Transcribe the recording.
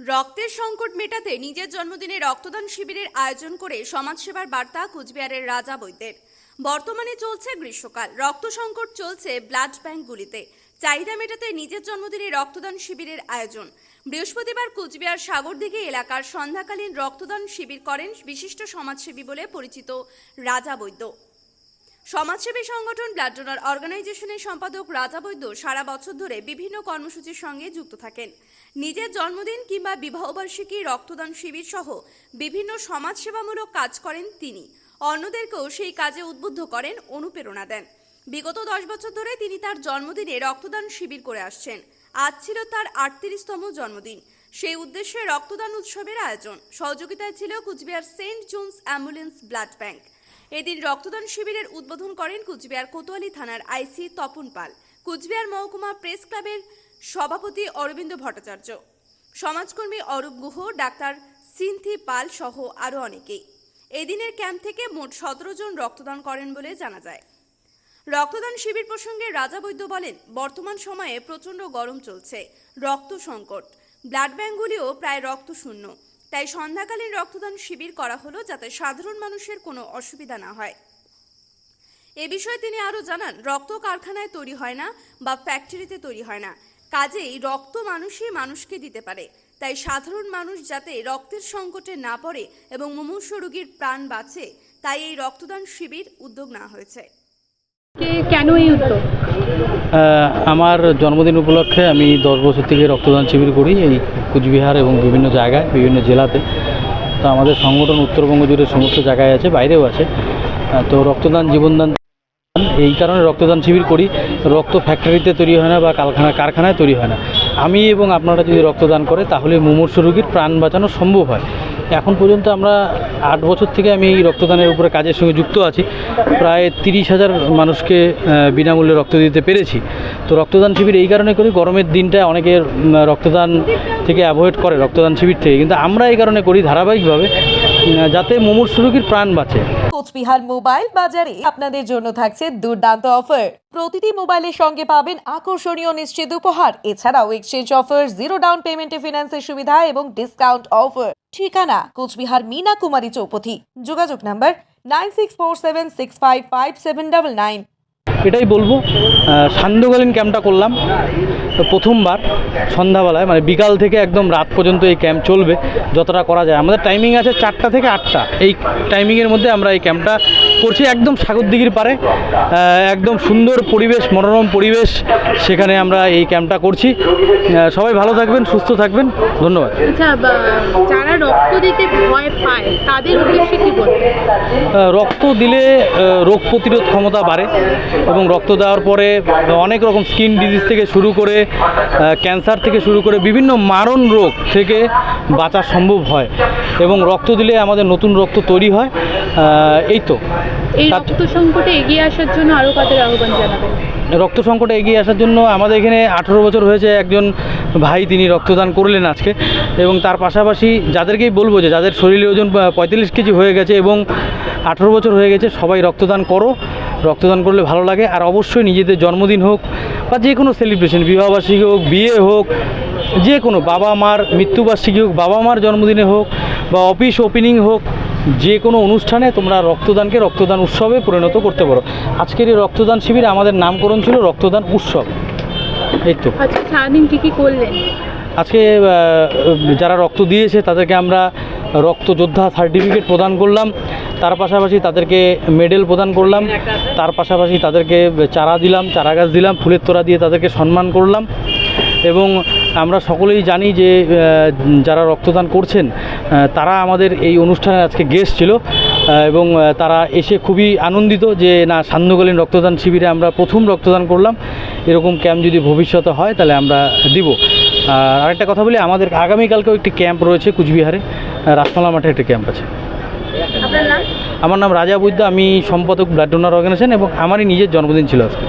রক্তের সংকট মেটাতে নিজের জন্মদিনে রক্তদান শিবিরের আয়োজন করে সমাজসেবার বার্তা কুচবিহারের রাজা বৈদ্যের। বর্তমানে চলছে গ্রীষ্মকাল। রক্ত সংকট চলছে ব্লাড ব্যাংকগুলিতে চাহিদা মেটাতে নিজের জন্মদিনে রক্তদান শিবিরের আয়োজন। বৃহস্পতিবার কুচবিহার সাগরদিঘি এলাকার সন্ধ্যাকালীন রক্তদান শিবির করেন বিশিষ্ট সমাজসেবী বলে পরিচিত রাজা বৈদ্য। সমাজসেবী সংগঠন ব্লাড ডোনার অর্গানাইজেশনের সম্পাদক রাজা বৈদ্য সারা বছর ধরে বিভিন্ন কর্মসূচির সঙ্গে যুক্ত থাকেন। নিজের জন্মদিন কিংবা বিবাহবার্ষিকী, রক্তদান শিবির সহ বিভিন্ন সমাজসেবামূলক কাজ করেন তিনি। অন্যদেরকেও সেই কাজে উদ্বুদ্ধ করেন, অনুপ্রেরণা দেন। বিগত দশ বছর ধরে তিনি তার জন্মদিনে রক্তদান শিবির করে আসছেন। আজ ছিল তার আটত্রিশতম জন্মদিন। সেই উদ্দেশ্যে রক্তদান উৎসবের আয়োজন। সহযোগিতায় ছিল Cooch Behar saint John's ambulance blood bank. এদিন রক্তদান শিবিরের উদ্বোধন করেন কুচবিহার কোতোয়ালি থানার আইসি তপন পাল। কুচবিহার মহকুমা প্রেস ক্লাবের সভাপতি অরবিন্দ ভট্টাচার্য। সমাজকর্মী অরূপ গুহ, ডাক্তার সিন্থি পাল সহ আরও অনেকেই। এদিনের ক্যাম্প থেকে মোট সতেরো জন রক্তদান করেন বলে জানা যায়। রক্তদান শিবির প্রসঙ্গে রাজা বৈদ্য বলেন, বর্তমান সময়ে প্রচণ্ড গরম চলছে, রক্ত সংকট। ব্লাড ব্যাঙ্কগুলিও প্রায় রক্ত শূন্য তাই সন্ধ্যাকালীন রক্তদান শিবির করা হলো যাতে সাধারণ মানুষের কোনো অসুবিধা না হয়। এ বিষয়ে তিনি আরও জানান, রক্ত কারখানায় তৈরি হয় না বা ফ্যাক্টরিতে তৈরি হয় না। কাজেই রক্ত মানুষই মানুষকে দিতে পারে। তাই সাধারণ মানুষ যাতে রক্তের সংকটে না পড়ে এবং মুমূর্ষ রোগীর প্রাণ বাঁচে, তাই এই রক্তদান শিবির উদ্যোগ নেওয়া হয়েছে। আমার জন্মদিন উপলক্ষে আমি দশ বছর থেকে রক্তদান শিবির করি এই কুচবিহার এবং বিভিন্ন জায়গায়, বিভিন্ন জেলাতে। তো আমাদের সংগঠন উত্তরবঙ্গ জুড়ে সমস্ত জায়গায় আছে, বাইরেও আছে। তো রক্তদান, জীবনদান, এই কারণে রক্তদান শিবির করি। রক্ত ফ্যাক্টরিতে তৈরি হয় না বা কারখানা, কারখানায় তৈরি হয় না। আমি এবং আপনারা যদি রক্তদান করে, তাহলে মুমূর্ষ রোগীর প্রাণ বাঁচানো সম্ভব হয়। এখন পর্যন্ত আমরা আট বছর থেকে আমি এই রক্তদানের উপরে কাজের সঙ্গে যুক্ত আছি। প্রায় তিরিশ হাজার মানুষকে বিনামূল্যে রক্ত দিতে পেরেছি। তো রক্তদান শিবির এই কারণে করি, গরমের দিনটা অনেকে রক্তদান থেকে অ্যাভয়েড করে, রক্তদান শিবির থেকে। কিন্তু আমরা এই কারণে করি ধারাবাহিকভাবে। যাতে মোমোর রোগীর প্রাণ বাঁচে। কোচবিহার মোবাইল বাজারে আপনাদের জন্য থাকছে দুর্দান্ত অফার। প্রতিটি মোবাইলের সঙ্গে পাবেন আকর্ষণীয় নিশ্চিত উপহার। এছাড়াও এক্সচেঞ্জ অফার জিরো ডাউন পেমেন্টে ফিনান্সের সুবিধা এবং ডিসকাউন্ট অফার ঠিকানা, কোচবিহার মিনা কুমারী চৌপথি। যোগাযোগ number nine six four seven six five five seven double nine এটাই বলব। সান্ধ্যকালীন ক্যাম্পটা করলাম। প্রথমবার সন্ধ্যাবেলায় মানে বিকাল থেকে একদম রাত পর্যন্ত এই ক্যাম্প চলবে, যতটা করা যায়। আমাদের টাইমিং আছে চারটা থেকে আটটা। এই টাইমিংয়ের মধ্যে আমরা এই ক্যাম্পটা করছি একদম সাগরদিঘির পারে একদম সুন্দর পরিবেশ, মনোরম পরিবেশ সেখানে আমরা এই ক্যাম্পটা করছি। সবাই ভালো থাকবেন, সুস্থ থাকবেন। ধন্যবাদ। আচ্ছা যারা রক্ত দিতে ভয় পায়, তাদের রক্ত দিলে রোগ প্রতিরোধ ক্ষমতা বাড়ে এবং রক্ত দেওয়ার পরে অনেক রকম স্কিন ডিজিজ থেকে শুরু করে ক্যান্সার থেকে শুরু করে বিভিন্ন মারণ রোগ থেকে বাঁচা সম্ভব হয় এবং রক্ত দিলে আমাদের নতুন রক্ত তৈরি হয় এই তো। এই রক্ত সংকটে এগিয়ে আসার জন্য আরও কাদের আহ্বান জানাবেন? রক্ত সংকটে এগিয়ে আসার জন্য আমাদের এখানে আঠেরো বছর হয়েছে একজন ভাই তিনি রক্তদান করলেন আজকে এবং তার পাশাপাশি যাদেরকেই বলব যে যাদের শরীরে ওজন পঁয়তাল্লিশ কেজি হয়ে গেছে এবং আঠেরো বছর হয়ে গেছে সবাই রক্তদান করো। রক্তদান করলে ভালো লাগে। আর অবশ্যই নিজেদের জন্মদিন হোক বা যে কোনো সেলিব্রেশন বিবাহবার্ষিকী হোক বিয়ে হোক যে কোনো বাবা মার মৃত্যুবার্ষিকী হোক বাবা মার জন্মদিনে হোক বা অফিস ওপেনিং হোক যে কোনো অনুষ্ঠানে তোমরা রক্তদানকে রক্তদান উৎসবে পরিণত করতে পারো। আজকের এই রক্তদান শিবিরে আমাদের নামকরণ ছিল রক্তদান উৎসব। এই তো। সারাদিন কি কি করলেন? আজকে যারা রক্ত দিয়েছে তাদেরকে আমরা রক্ত যোদ্ধা সার্টিফিকেট প্রদান করলাম। তার পাশাপাশি তাদেরকে মেডেল প্রদান করলাম। তার পাশাপাশি তাদেরকে চারা দিলাম, চারা গাছ দিলাম, ফুলের তোড়া দিয়ে তাদেরকে সম্মান করলাম। এবং আমরা সকলেই জানি যে যারা রক্তদান করছেন তারা আমাদের এই অনুষ্ঠানে আজকে গেস্ট ছিল। এবং তারা এসে খুবই আনন্দিত যে, না, সান্ধ্যকালীন রক্তদান শিবিরে আমরা প্রথম রক্তদান করলাম। এরকম ক্যাম্প যদি ভবিষ্যতে হয়, তাহলে আমরা দিব। আর আরেকটা কথা বলি, আমাদের আগামীকালকেও একটি ক্যাম্প রয়েছে কুচবিহারে। রাসমালা মাঠে একটি ক্যাম্প আছে। আমার নাম রাজা বৈদ্য আমি সম্পাদক ব্লাড ডোনার অর্গানাইজেশন এবং আমারই নিজের জন্মদিন ছিল আজকে।